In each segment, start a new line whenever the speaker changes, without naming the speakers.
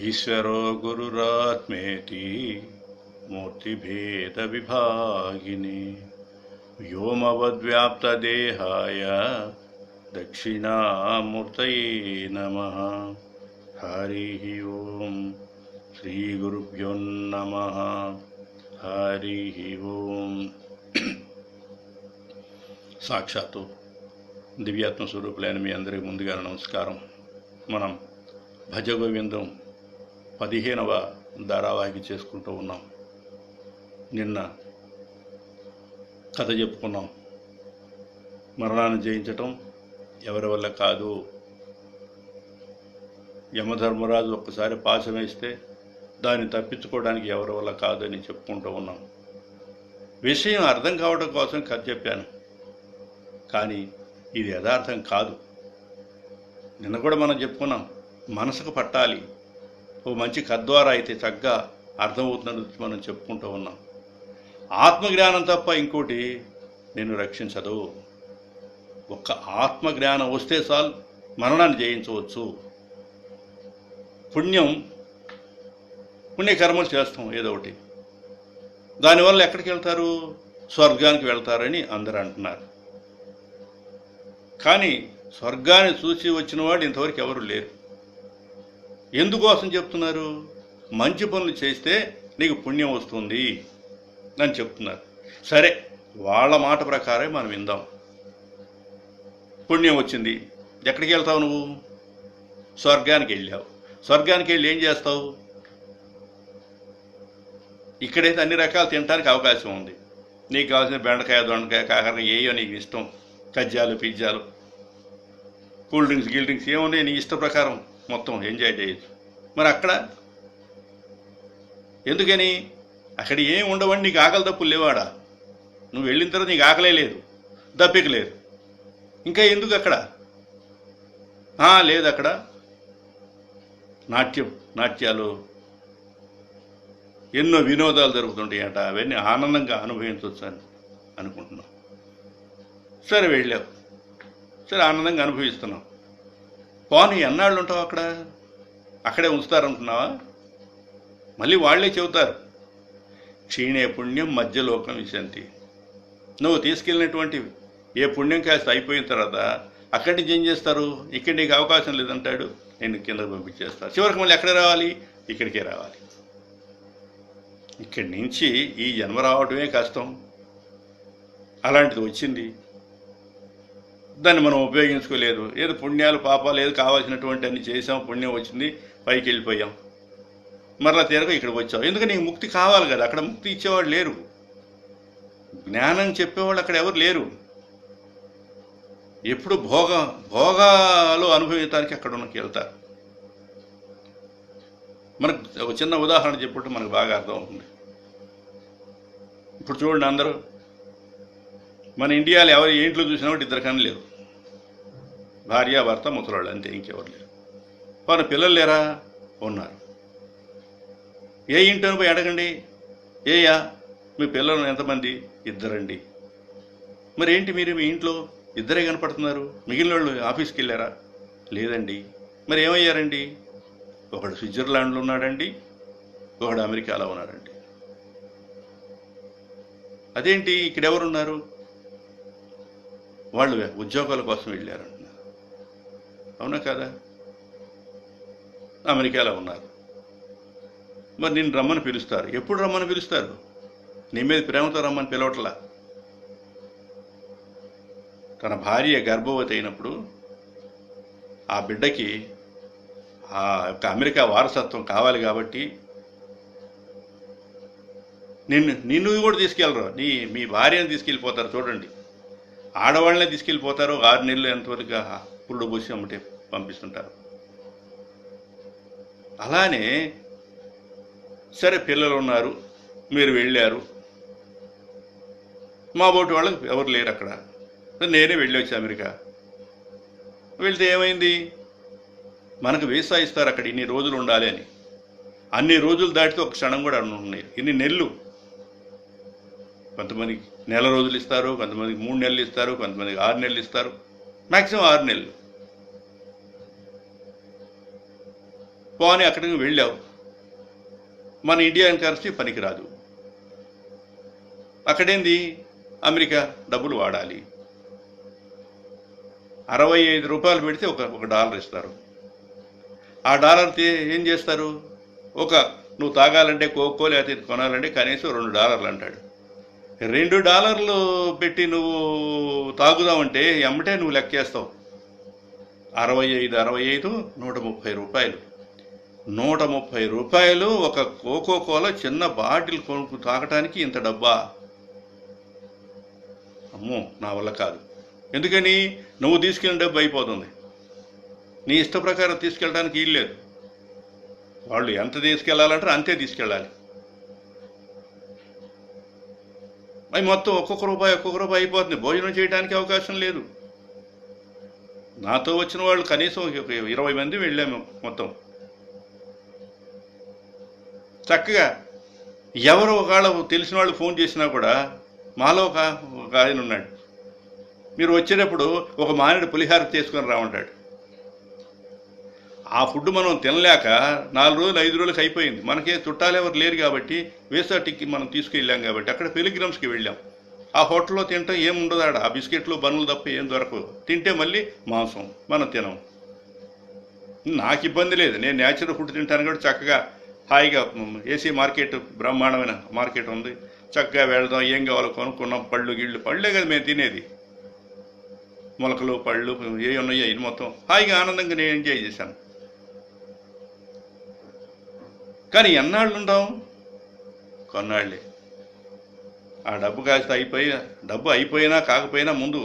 ఈశ్వరో గురురాత్మేతి మూర్తిభేదవిభాగిని వ్యోమవద్వ్యాప్తదేహాయ దక్షిణామూర్తయే నమ హరి ఓం శ్రీగురుభ్యో నమ హరి ఓం సాక్షాత్తు దివ్యాత్మ స్వరూపులైన మీ అందరికీ ముందుగా నమస్కారం మనం భజగోవిందం పదిహేనవ ధారావాహిక చేసుకుంటూ ఉన్నాం. నిన్న కథ చెప్పుకున్నాం. మరణాన్ని జయించటం ఎవరి వల్ల కాదు. యమధర్మరాజు ఒక్కసారి పాశం వేస్తే దాన్ని తప్పించుకోవడానికి ఎవరి వల్ల కాదు అని చెప్పుకుంటూ ఉన్నాం. విషయం అర్థం కావడం కోసం కథ చెప్పాను. కానీ ఇది యథార్థం కాదు. నిన్న కూడా మనం చెప్పుకున్నాం మనసుకు పట్టాలి. ఓ మంచి కథ ద్వారా అయితే చక్కగా అర్థమవుతున్నది మనం చెప్పుకుంటూ ఉన్నాం. ఆత్మజ్ఞానం తప్ప ఇంకోటి నేను రక్షించదు. ఒక్క ఆత్మజ్ఞానం వస్తే చాలు మరణాన్ని జయించవచ్చు. పుణ్యం పుణ్యకర్మలు చేస్తాం ఏదో ఒకటి. దానివల్ల ఎక్కడికి వెళ్తారు? స్వర్గానికి వెళ్తారని అందరూ అంటున్నారు. కానీ స్వర్గాన్ని చూసి వచ్చిన వాడు ఇంతవరకు ఎవరు లేరు. ఎందుకోసం చెప్తున్నారు? మంచి పనులు చేస్తే నీకు పుణ్యం వస్తుంది అని చెప్తున్నారు. సరే వాళ్ళ మాట ప్రకారం మనం విందాం. పుణ్యం వచ్చింది. ఎక్కడికి వెళ్తావు నువ్వు? స్వర్గానికి వెళ్ళావు. స్వర్గానికి వెళ్ళి ఏం చేస్తావు? ఇక్కడైతే అన్ని రకాలు తినడానికి అవకాశం ఉంది. నీకు కావాల్సిన బెండకాయ దొండకాయ కాకర ఏయో నీకు ఇష్టం. కజ్జాలు పిజ్జాలు కూల్ డ్రింక్స్ గీల్ డ్రింక్స్ ఏమున్నాయి నీ ఇష్ట ప్రకారం? మొత్తం ఎంజాయ్ చేయొచ్చు. మరి అక్కడ? ఎందుకని? అక్కడ ఏం ఉండవండి నీకు ఆకలి తప్పులు లేవాడా? నువ్వు వెళ్ళిన తర్వాత నీకు ఆకలే లేదు దప్పిక లేదు. ఇంకా ఎందుకు అక్కడ? లేదు అక్కడ. నాట్యం నాట్యాలు ఎన్నో వినోదాలు జరుగుతుంటాయట. అవన్నీ ఆనందంగా అనుభవించవచ్చు అని అనుకుంటున్నాం. సరే వెళ్ళావు. సరే ఆనందంగా అనుభవిస్తున్నావు పోనీ ఎన్నాళ్ళు ఉంటావు అక్కడ? అక్కడే ఉంచుతారనుకున్నావా? మళ్ళీ వాళ్ళే చెబుతారు. క్షీణే పుణ్యం మధ్యలోకం విశంతి. నువ్వు తీసుకెళ్ళినటువంటి ఏ పుణ్యం కాస్త అయిపోయిన తర్వాత అక్కడి నుంచి ఏం చేస్తారు? ఇక్కడ నీకు అవకాశం లేదంటాడు. నేను కిందకు పంపించేస్తాను చివరికి మళ్ళీ ఎక్కడ రావాలి? ఇక్కడికే రావాలి. ఇక్కడి నుంచి ఈ జన్మ రావటమే కష్టం. అలాంటిది వచ్చింది. దాన్ని మనం ఉపయోగించుకోలేదు. ఏదో పుణ్యాలు పాపాలు ఏదో కావాల్సినటువంటి అన్ని చేసాం పుణ్యం వచ్చింది పైకి వెళ్ళిపోయాం. మరలా తీరక ఇక్కడికి వచ్చావు ఎందుకంటే నీకు ముక్తి కావాలి కదా అక్కడ ముక్తి ఇచ్చేవాడు లేరు. జ్ఞానం చెప్పేవాళ్ళు అక్కడ ఎవరు లేరు. ఎప్పుడు భోగ భోగాలు అనుభవించడానికి అక్కడ ఉన్నకి వెళ్తారు. మనకు ఒక చిన్న ఉదాహరణ చెప్పుకుంటే మనకు బాగా అర్థం అవుతుంది ఇప్పుడు చూడండి అందరూ మన ఇండియాలో ఎవరు ఏ ఇంట్లో చూసినా కూడా ఇద్దరు కన్నా లేరు. భార్య భర్త ముసలాళ్ళు అంతే ఇంకెవరు లేరు. మన పిల్లలు లేరా? ఉన్నారు. ఏ ఇంటిని పోయి అడగండి? ఏయా మీ పిల్లలు ఎంతమంది? ఇద్దరండి. మరి ఏంటి మీరు మీ ఇంట్లో ఇద్దరే కనపడుతున్నారు? మిగిలిన వాళ్ళు ఆఫీస్కి వెళ్ళారా? లేదండి. మరి ఏమయ్యారండి ఒకడు స్విట్జర్లాండ్లో ఉన్నాడండి ఒకడు అమెరికాలో ఉన్నాడండి. అదేంటి? ఇక్కడ ఎవరున్నారు వాళ్ళు ఉద్యోగాల కోసం వెళ్ళారంటున్నారు అవునా కదా? అమెరికాలో ఉన్నారు. మరి నిన్ను రమ్మని పిలుస్తారు. ఎప్పుడు రమ్మని పిలుస్తారు? నీ మీద ప్రేమతో రమ్మని పిలవట్లా? తన భార్య గర్భవతి అయినప్పుడు ఆ బిడ్డకి ఆ యొక్క అమెరికా వారసత్వం కావాలి కాబట్టి నిన్ను నిన్ను కూడా తీసుకెళ్ళరు. నీ మీ భార్యను తీసుకెళ్ళిపోతారు. చూడండి. ఆడవాళ్ళనే తీసుకెళ్ళిపోతారు. ఆరు నెలలు ఎంతవరకు ఆ పుల్లు పోసి అమ్మటే పంపిస్తుంటారు. అలానే సరే పిల్లలు ఉన్నారు మీరు వెళ్ళారు. మా బోటి వాళ్ళు ఎవరు లేరు అక్కడ. నేనే వెళ్ళి వచ్చి అమెరికా. వెళ్తే ఏమైంది? మనకు వీసా ఇస్తారు అక్కడ ఇన్ని రోజులు ఉండాలి అని. అన్ని రోజులు దాటితే ఒక క్షణం కూడా ఉన్నాయి. ఇన్ని నెలలు. కొంతమందికి నెల రోజులు ఇస్తారు కొంతమందికి మూడు నెలలు ఇస్తారు కొంతమందికి ఆరు నెలలు ఇస్తారు. మ్యాక్సిమం ఆరు నెలలు. పోనీ అక్కడికి వెళ్ళావు. మన ఇండియన్ కరెన్సీ పనికిరాదు. అక్కడేంది? అమెరికా డబ్బులు వాడాలి. అరవై ఐదు రూపాయలు పెడితే ఒక ఒక డాలర్ ఇస్తారు. ఆ డాలర్ ఏం చేస్తారు? ఒక నువ్వు తాగాలంటే కోకో లేకపోతే కొనాలంటే కనీసం రెండు డాలర్లు అంటాడు. రెండు డాలర్లు పెట్టి నువ్వు తాగుదామంటే ఎమ్మటే నువ్వు లెక్కేస్తావు. అరవై ఐదు అరవై ఐదు నూట ముప్పై రూపాయలు. నూట ముప్పై రూపాయలు ఒక కోకో కోల చిన్న బాటిల్ కొనుక్కు తాగటానికి ఇంత డబ్బా? అమ్మో నా వల్ల కాదు. ఎందుకని? నువ్వు తీసుకెళ్ళిన డబ్బు అయిపోతుంది. నీ ఇష్ట ప్రకారం తీసుకెళ్ళడానికి వీల్లేదు వాళ్ళు ఎంత తీసుకెళ్ళాలంటారో అంతే తీసుకెళ్ళాలి. అవి మొత్తం ఒక్కొక్క రూపాయి ఒక్కొక్క రూపాయి అయిపోతుంది. భోజనం చేయడానికి అవకాశం లేదు. నాతో వచ్చిన వాళ్ళు కనీసం ఇరవై మంది వెళ్ళాము మొత్తం. చక్కగా ఎవరు ఒకవేళ తెలిసిన వాళ్ళు ఫోన్ చేసినా కూడా మాలో ఒక ఒక ఆయన ఉన్నాడు. మీరు వచ్చేటప్పుడు ఒక మానేడు పులిహార చేసుకొని రామంటాడు. ఆ ఫుడ్ మనం తినలేక నాలుగు రోజులు ఐదు రోజులకు అయిపోయింది. మనకే చుట్టాలు ఎవరు లేరు కాబట్టి వేసాటిక్కి మనం తీసుకెళ్ళాం కాబట్టి అక్కడ పెలిగ్రమ్స్కి వెళ్ళాం. ఆ హోటల్లో తింటాం ఏం ఉండదు ఆడ. ఆ బిస్కెట్లు బన్నులు తప్ప ఏం దొరకవు. తింటే మళ్ళీ మాంసం. మనం తినం నాకు ఇబ్బంది లేదు. నేను న్యాచురల్ ఫుడ్ తింటాను కూడా చక్కగా హాయిగా ఏసీ మార్కెట్ బ్రహ్మాండమైన మార్కెట్ ఉంది. చక్కగా వెళ్దాం ఏం కావాలో కొనుక్కున్నాం. పళ్ళు గిళ్ళు పళ్ళే కదా మేము తినేది. మొలకలు పళ్ళు ఏ ఉన్నాయో ఇది మొత్తం. హాయిగా ఆనందంగా నేను ఎంజాయ్ చేశాను. కానీ ఎన్నాళ్ళు ఉంటాం కొన్నాళ్ళే. ఆ డబ్బు కాస్త అయిపోయి డబ్బు అయిపోయినా కాకపోయినా ముందు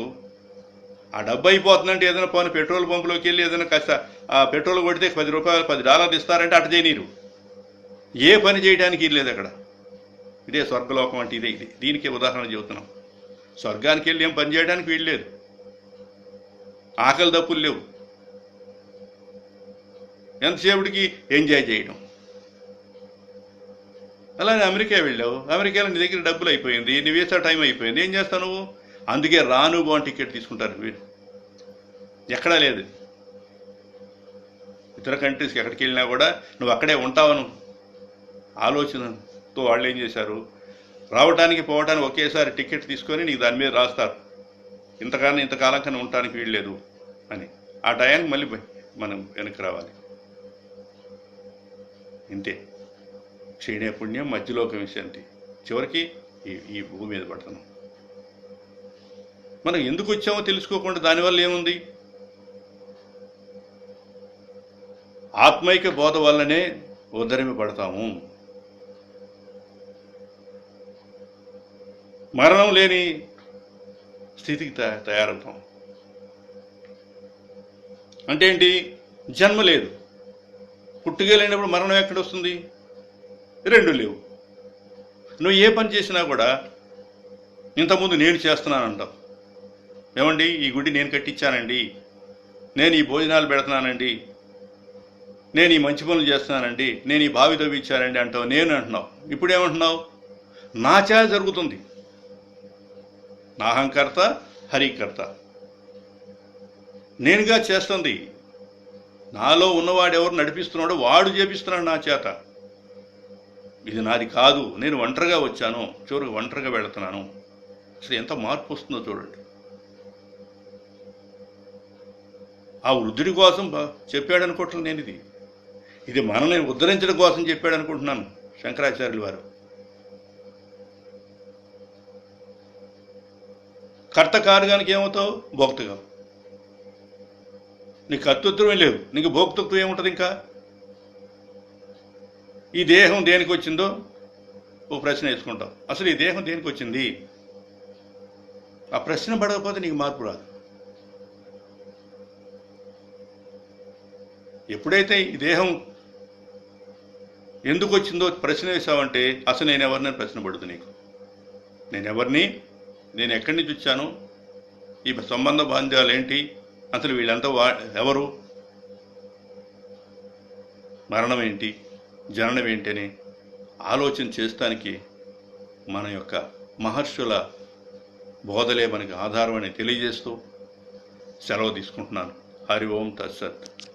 ఆ డబ్బు అయిపోతుందంటే ఏదైనా పోనీ పెట్రోల్ పంపులోకి వెళ్ళి ఏదైనా కాస్త ఆ పెట్రోల్ కొడితే పది రూపాయలు పది డాలర్లు ఇస్తారంటే అటు చేయనీరు. ఏ పని చేయడానికి లేదు అక్కడ. ఇదే స్వర్గలోకం అంటే ఇదే ఇది. దీనికి ఉదాహరణ చెబుతున్నాం. స్వర్గానికి వెళ్ళి ఏం పని చేయడానికి వీళ్ళలేదు ఆకలి దప్పులు లేవు. ఎంతసేపుడికి ఎంజాయ్ చేయడం. అలానే అమెరికా వెళ్ళావు. అమెరికాలో నీ దగ్గర డబ్బులు అయిపోయింది. నీ వీసా టైం అయిపోయింది. ఏం చేస్తావు నువ్వు? అందుకే రాను బాన్ టికెట్ తీసుకుంటారు వీరు ఎక్కడా లేదు. ఇతర కంట్రీస్కి ఎక్కడికి వెళ్ళినా కూడా నువ్వు అక్కడే ఉంటావు నువ్వు. ఆలోచనతో వాళ్ళు ఏం చేశారు? రావడానికి పోవడానికి ఒకేసారి టికెట్ తీసుకొని నీకు దాని మీద రాస్తారు. ఇంతకాలం ఇంతకాలం కన్నా ఉండటానికి వీల్లేదు అని. ఆ టయానికి మళ్ళీ మనం వెనక్కి రావాలి. ఇంతే. క్షీణే పుణ్యం మధ్యలోక విషయంటి చివరికి ఈ ఈ భూమి మీద పడుతున్నాం. మనం ఎందుకు వచ్చామో తెలుసుకోకుండా దానివల్ల ఏముంది? ఆత్మైక బోధ వల్లనే ఉద్ధరింపబడతాము. మరణం లేని స్థితికి తయారవుతాం. అంటే ఏంటి? జన్మ లేదు. పుట్టుక లేనప్పుడు మరణం ఎక్కడ వస్తుంది రెండు లేవు. నువ్వు ఏ పని చేసినా కూడా ఇంతకుముందు నేను చేస్తున్నాను అంటావు ఏమండి? ఈ గుడి నేను కట్టించానండి. నేను ఈ భోజనాలు పెడుతున్నానండి. నేను ఈ మంచి పనులు చేస్తున్నానండి. నేను ఈ బావి తవ్వించానండి అంటావు. నేను అంటున్నావు. ఇప్పుడు ఏమంటున్నావు? నా చేత జరుగుతుంది. నాహంకర్త హరికర్త. నేనుగా చేస్తుంది. నాలో ఉన్నవాడు ఎవరు నడిపిస్తున్నాడో వాడు చేపిస్తున్నాడు నా చేత. ఇది నాది కాదు. నేను ఒంటరిగా వచ్చాను. చివరికి ఒంటరిగా వెళుతున్నాను. అసలు ఎంత మార్పు వస్తుందో చూడండి. ఆ వృద్ధుడి కోసం బ- చెప్పాడు అనుకోవట్లేదు నేను ఇది ఇది మనల్ని ఉద్ధరించడం కోసం చెప్పాడు అనుకుంటున్నాను శంకరాచార్యులు వారు. కర్త కార్యానికి ఏమవుతావు? భోక్తగా. నీకు కర్తృత్వమే లేదు. నీకు భోక్తృత్వం ఏముంటుంది ఇంకా? ఈ దేహం దేనికి వచ్చిందో ఓ ప్రశ్న వేసుకుంటాం అసలు ఈ దేహం దేనికి వచ్చింది? ఆ ప్రశ్న పడకపోతే నీకు మార్పు రాదు. ఎప్పుడైతే ఈ దేహం ఎందుకు వచ్చిందో ప్రశ్న వేసావంటే అసలు నేను ఎవరిని ప్రశ్న పడుతుంది నీకు? నేను ఎవరిని? నేను ఎక్కడి నుంచి వచ్చాను? ఈ సంబంధ బాంధ్యాలు ఏంటి? అసలు వీళ్ళంతా వా ఎవరు? మరణం ఏంటి? జననం ఏంటి అని ఆలోచన చేస్తానికి మన యొక్క మహర్షుల బోధలే మనకి ఆధారం అని తెలియజేస్తూ సెలవు తీసుకుంటున్నాను. హరి ఓం తత్సత్.